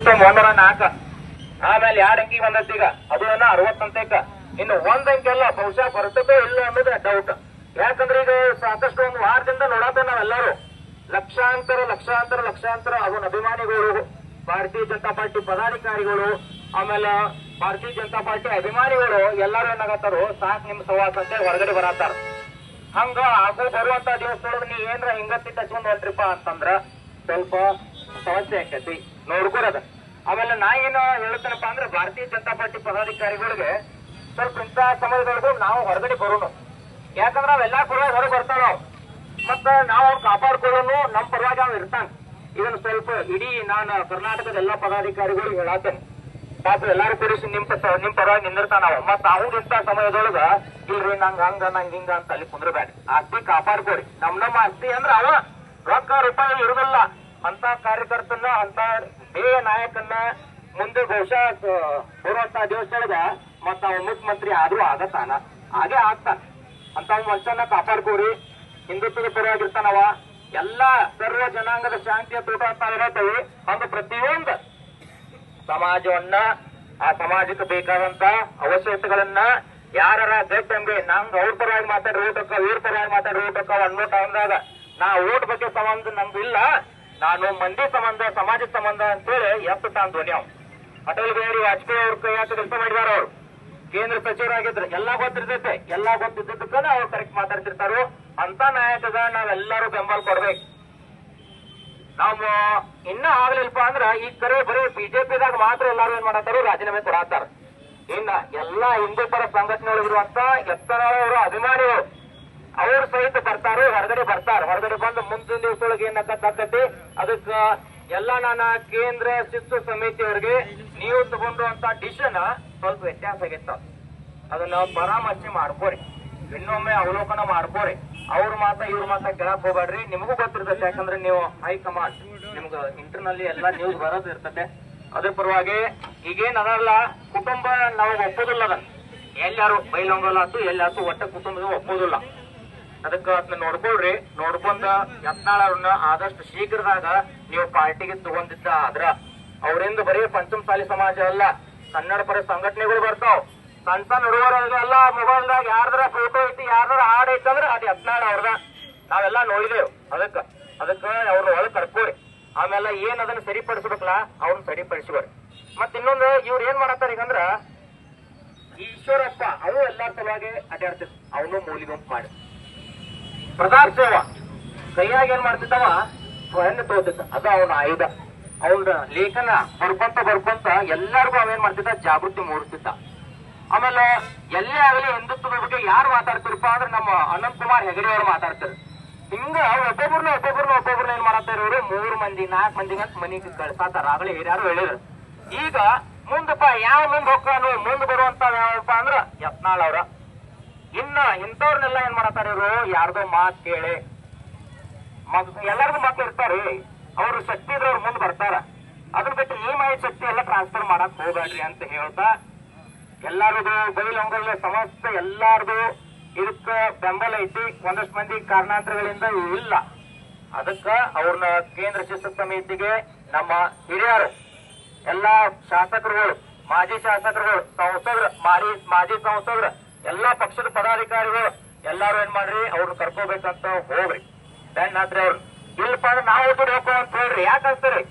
ಒಂದರ ನಾಲ್ಕ. ಆಮೇಲೆ ಎರಡು ಅಂಕಿ ಬಂದೈತಿ ಈಗ. ಅದು ಅರವತ್ತಂತೇಕ ಇನ್ನು ಒಂದ್ ಅಂಕಿ ಅಲ್ಲ ಬಹುಶಃ ಬರ್ತದೋ ಇಲ್ಲ ಅನ್ನೋದೇ ಡೌಟ್ ಯಾಕಂದ್ರೆ ಈಗ ಸಾಕಷ್ಟು ಒಂದು ವಾರದಿಂದ ನೋಡತ್ತೆ ನಾವೆಲ್ಲರೂ. ಲಕ್ಷಾಂತರ ಲಕ್ಷಾಂತರ ಲಕ್ಷಾಂತರ ಅವನ ಅಭಿಮಾನಿಗಳು, ಭಾರತೀಯ ಜನತಾ ಪಾರ್ಟಿ ಪದಾಧಿಕಾರಿಗಳು, ಆಮೇಲೆ ಭಾರತೀಯ ಜನತಾ ಪಾರ್ಟಿ ಅಭಿಮಾನಿಗಳು ಎಲ್ಲರೂ ಏನಾಗತ್ತಾರೋ ಸಾಕ್ ನಿಮ್ ಸವಾಸ ಅಂತ ಹೊರಗಡೆ ಬರತ್ತಾರ. ಹಂಗ ಆಗೋ ಬರುವಂತ ದಿವಸದೊಳಗೆ ನೀ ಏನ್ರ ಹಿಂಗತ್ತಿ ಹೊಂಟ್ರಿಪ್ಪ ಅಂತಂದ್ರ ಸ್ವಲ್ಪ ಸಮಸ್ಯೆ ಆಕೈತಿ. ನೋಡ್ಕೊರದ ಆಮೇಲೆ ನಾ ಏನು ಹೇಳ್ತೇನಪ್ಪ ಅಂದ್ರೆ ಭಾರತೀಯ ಜನತಾ ಪಾರ್ಟಿ ಪದಾಧಿಕಾರಿಗಳಿಗೆ ಸ್ವಲ್ಪ ಇಂಥ ಸಮಯದೊಳಗೂ ನಾವು ಹೊರಗಡೆ ಬರೋಣ ಯಾಕಂದ್ರೆ ನಾವೆಲ್ಲಾ ಕೂಡ ಹೊರಗೆ ಬರ್ತಾವ ಮತ್ತ ನಾವು ಅವ್ರು ಕಾಪಾಡ್ಕೊಳ್ಳೋನು, ನಮ್ ಪರವಾಗಿ ಅವ್ನು ಇರ್ತಾನ. ಇದನ್ನ ಸ್ವಲ್ಪ ಇಡೀ ನಾನು ಕರ್ನಾಟಕದ ಎಲ್ಲಾ ಪದಾಧಿಕಾರಿಗಳು ಹೇಳತ್ತೇನೆ ಪಾಪ ಎಲ್ಲಾರು ಕೂಡಿಸಿ ನಿಮ್ ನಿಮ್ ಪರವಾಗಿ ನಿಂದಿರ್ತಾನ ಅವ ಮತ್ತ ಅವ್ನು ಇಂಥ ಸಮಯದೊಳಗ ಇಲ್ರಿ, ನಂಗ್ ಹಂಗ, ನಂಗ್ ಹಿಂಗ ಅಂತ ಅಲ್ಲಿ ಕುಂದ್ರಬೇಡ. ಆಸ್ತಿ ಕಾಪಾಡ್ಕೊಡಿ. ನಮ್ ನಮ್ಮ ಆಸ್ತಿ ಅಂದ್ರ ಅವ ರೊಕ್ಕ, ರೂಪಾಯಿ ಇರುದಿಲ್ಲ. ಅಂತ ಕಾರ್ಯಕರ್ತನ ಅಂತ ಬೇರೆ ನಾಯಕನ್ನ ಮುಂದೆ ಬಹುಶಃ ಬರುವಂತ ದಿವಸದೊಳಗ ಮತ್ತ ಮುಖ್ಯಮಂತ್ರಿ ಆದ್ರೂ ಆಗತಾನ. ಹಾಗೆ ಆಗ್ತಾನ. ಅಂತ ಮನುಷ್ಯನ ಕಾಪಾಡ್ಕೋರಿ. ಹಿಂದುತ್ವದ ಪರವಾಗಿರ್ತಾನವ. ಎಲ್ಲಾ ಸರ್ವ ಜನಾಂಗದ ಶಾಂತಿಯ ತೋಟ ಅಂತ ಇರತ್ತವೆ ಒಂದು ಪ್ರತಿಯೊಂದು ಸಮಾಜವನ್ನ, ಆ ಸಮಾಜಕ್ಕೆ ಬೇಕಾದಂತ ಅವಶ್ಯಕತೆಗಳನ್ನ ಯಾರ ಗಟ್ಟಂಗೆ ನಂಗ್ ಅವ್ರ ಪರವಾಗಿ ಮಾತಾಡಿ ಓಟಕ್ಕ ಇವ್ರ ಪರವಾಗಿ ಮಾತಾಡಿ ಓಟಕ್ಕ ಅನ್ನೋ ಟೈಮ್ದಾಗ ನಾ ಓಟ್ ಬಗ್ಗೆ ಸಂಬಂಧ ನಂಗಿಲ್ಲ ನಾನು ಮಂದಿ ಸಂಬಂಧ ಸಮಾಜ ಸಂಬಂಧ ಅಂತೇಳಿ ಎತ್ತ ತಾನ್ ಧ್ವನಿ ಅವ್ ಅಟಲ್ ಬಿಹಾರಿ ವಾಜಪೇಯಿ ಅವ್ರ ಕೈ ಹಾಕಿ ಕೆಲಸ ಮಾಡಿದಾರ ಅವ್ರು. ಕೇಂದ್ರ ಸಚಿವರಾಗಿದ್ರು ಎಲ್ಲಾ ಗೊತ್ತಿರ್ತೈತೆ. ಎಲ್ಲಾ ಗೊತ್ತಿದ್ದಕ್ಕನ ಅವ್ರು ಕರೆಕ್ಟ್ ಮಾತಾಡ್ತಿರ್ತಾರೋ. ಅಂತ ನಾಯಕದ ನಾವೆಲ್ಲರೂ ಬೆಂಬಲ ಕೊಡ್ಬೇಕು. ನಾವು ಇನ್ನ ಆಗ್ಲಿಲ್ಪ ಅಂದ್ರ ಈ ಕರೆ ಬರೀ ಬಿಜೆಪಿದಾಗ ಮಾತ್ರ ಎಲ್ಲಾರು ಏನ್ ಮಾಡತ್ತಾರ? ರಾಜೀನಾಮೆ ಕೊಡತ್ತಾರ. ಇನ್ನ ಎಲ್ಲಾ ಹಿಂದೂ ಪರ ಸಂಘಟನೆಗಳಿರುವಂತ ಎತ್ತರ ಅವರು ಅಭಿಮಾನಿಗಳು, ಅವ್ರು ಸಹಿತ ಬರ್ತಾರೋ, ಹೊರಗಡೆ ಬರ್ತಾರ. ಹೊರಗಡೆ ಬಂದು ಮುಂದಿನ ದಿವಸದೊಳಗೆ ಏನಾಕತ್ತೈತಿ ಅದಕ್ಕ ಎಲ್ಲ ನನ್ನ ಕೇಂದ್ರ ಶಿಸ್ತು ಸಮಿತಿಯವರಿಗೆ ನೀವು ತಗೊಂಡಂತ ಡಿಸಿಷನ್ ಸ್ವಲ್ಪ ವ್ಯತ್ಯಾಸ ಆಗಿತ್ತ. ಅದನ್ನ ಪರಾಮರ್ಶೆ ಮಾಡ್ಕೋರಿ. ಇನ್ನೊಮ್ಮೆ ಅವಲೋಕನ ಮಾಡ್ಕೋರಿ. ಅವ್ರ ಮಾತ, ಇವ್ರ ಮಾತ ಕೇಳಕ್ ಹೋಗ್ಬೇಡ್ರಿ. ನಿಮಗೂ ಗೊತ್ತಿರ್ತದೆ ಯಾಕಂದ್ರೆ ನೀವು ಹೈಕಮಾಂಡ್ ನಿಮ್ಗ ಇಂಟರ್ನಲ್ಲಿ ಎಲ್ಲ ನ್ಯೂಸ್ ಬರೋದು ಇರ್ತದೆ ಅದ್ರ ಪರವಾಗಿ ಈಗೇನ್ ಅದಲ್ಲ ಕುಟುಂಬ ನಾವು ಒಪ್ಪೋದಿಲ್ಲ ಅದನ್ನ. ಎಲ್ಲಾರು ಬೈಲೊಂಗಲ್ಲ ಆತು ಎಲ್ಲಾತು ಒಟ್ಟ ಕುಟುಂಬದ ಒಪ್ಪೋದಿಲ್ಲ. ಅದಕ್ಕ ಅದನ್ನ ನೋಡ್ಕೊಳ್ರಿ. ನೋಡ್ಕೊಂಡ ಯತ್ನಾಳವ್ರನ್ನ ಆದಷ್ಟು ಶೀಘ್ರದಾಗ ನೀವು ಪಾರ್ಟಿಗೆ ತಗೊಂಡಿದ್ದ ಆದ್ರ ಅವರಿಂದ ಬರೀ ಪಂಚಮಸಾಲಿ ಸಮಾಜ ಅಲ್ಲ, ಕನ್ನಡ ಪರ ಸಂಘಟನೆಗಳು ಬರ್ತಾವ್. ಸಣ್ಣ ಸಣ್ಣ ಹುಡುಗರೆಲ್ಲ ಮೊಬೈಲ್ದಾಗ ಯಾರ್ದಾರ ಫೋಟೋ ಐತಿ, ಯಾರ್ದಾರ ಹಾಡ್ ಐತಿ ಅಂದ್ರೆ ಅದು ಯತ್ನಾಳ ಅವ್ರದ. ನಾವೆಲ್ಲ ನೋಡಿದೇವ್ ಅದಕ್ಕ. ಅದಕ್ಕ ಅವ್ರನ್ನ ಒಳಗ್ ಕರ್ಕೋರಿ ಆಮೇಲೆ ಏನ್ ಅದನ್ನ ಸರಿಪಡಿಸ್ಬೇಕಲ್ಲ ಅವ್ರನ್ನ ಸರಿಪಡಿಸ್ಕೋರಿ ಮತ್ ಇನ್ನೊಂದು ಇವ್ರು ಏನ್ ಮಾಡತ್ತಾರ ಈಗಂದ್ರ, ಈಶ್ವರಪ್ಪ, ಅವು ಎಲ್ಲಾರ ಸಲುವಾಗಿ ಅಡ್ಡಾಡ್ತಿರ್ ಅವನು ಮೂಲಿಗುಂಪು ಮಾಡಿ. ಕೈಯಾಗಿ ಕೈಯಾಗ ಏನ್ ಮಾಡ್ತಿದ್ದವ? ಹೆಣ್ಣು ತೋತಿದ್ದ ಅದು ಅವನ ಆಯುಧ. ಅವನ ಲೇಖನ ಬರ್ಕೊಂತ ಬರ್ಕೊಂತ ಎಲ್ಲರಿಗೂ ಅವೇನ್ ಮಾಡ್ತಿದ್ದ? ಜಾಗೃತಿ ಮೂಡಿಸ್ತಿದ್ದ. ಆಮೇಲೆ ಎಲ್ಲೇ ಆಗಲಿ ಹಿಂದುತ್ವದ ಬಗ್ಗೆ ಯಾರು ಮಾತಾಡ್ತಿರಪ್ಪ ಅಂದ್ರೆ ನಮ್ಮ ಅನಂತ್ ಕುಮಾರ್ ಹೆಗಡೆ ಅವರು ಮಾತಾಡ್ತಾರೆ. ಹಿಂಗ ಒಬ್ಬೊಬ್ರನ್ನ ಒಬ್ಬೊಬ್ರನ್ನ ಒಬ್ಬೊಬ್ರನ್ನ ಏನ್ ಮಾಡತ್ತಾರ ಇವರು ಮೂರು ಮಂದಿ, ನಾಲ್ಕು ಮಂದಿ ಅಂತ ಮನಿಗೆ ಕಳ್ಸಾತಾರ ಆಗಲೇ ಹಿರಿಯರು ಹೇಳಿದ್ರು. ಈಗ ಮುಂದಪ್ಪ ಯಾವ ಮುಂದೆ ಹೋಗ್ತಾನು, ಮುಂದೆ ಬರುವಂತ ಯಾವಪ್ಪ ಅಂದ್ರ ಯತ್ನಾಳ್ ಅವ್ರ. ಇನ್ನ ಇಂಥವ್ರನ್ನೆಲ್ಲ ಏನ್ ಮಾಡತ್ತಾರ ಇವರು? ಯಾರ್ದೋ ಮಾತ್ ಕೇಳಿ. ಎಲ್ಲರಿಗೂ ಮಾತು ಇರ್ತಾರಿ. ಅವ್ರ ಶಕ್ತಿ ಇದ್ರೆ ಅವ್ರು ಮುಂದೆ ಬರ್ತಾರ. ಅದ್ರ ಬಿಟ್ಟು ಈ ಮಾಹಿತಿ ಶಕ್ತಿ ಎಲ್ಲ ಟ್ರಾನ್ಸ್ಫರ್ ಮಾಡಕ್ ಹೋಗ್ಬೇಡ್ರಿ ಅಂತ ಹೇಳ್ತಾ, ಎಲ್ಲಾರದು ಬೈಲೊಂಗಲ್ಲ ಸಮಸ್ತ ಎಲ್ಲಾರ್ದು ಇದಕ್ಕ ಬೆಂಬಲ ಐತಿ. ಒಂದಷ್ಟು ಮಂದಿ ಕಾರಣಾಂತರಗಳಿಂದ ಇಲ್ಲ. ಅದಕ್ಕ ಅವ್ರನ್ನ ಕೇಂದ್ರ ಶಿಸ್ತು ಸಮಿತಿಗೆ ನಮ್ಮ ಹಿರಿಯರು, ಎಲ್ಲಾ ಶಾಸಕರುಗಳು, ಮಾಜಿ ಶಾಸಕರುಗಳು, ಸಂಸದರು, ಮಾಜಿ ಮಾಜಿ ಸಂಸದರು ಎಲ್ಲಾ ಪಕ್ಷದ ಪದಾಧಿಕಾರಿಗಳು, ಎಲ್ಲಾರು ಏನ್ ಮಾಡ್ರಿ ಅವ್ರನ್ನ ಕರ್ಕೋಬೇಕಂತ ಹೋಗ್ರಿ. ಬ್ಯಾನ್ ಆದ್ರೆ ಅವ್ರು, ಇಲ್ಲಪ್ಪ ಅಂದ್ರೆ ನಾವು ದುಡ್ಡು ಅಂತ ಹೇಳ್ರಿ. ಯಾಕೆ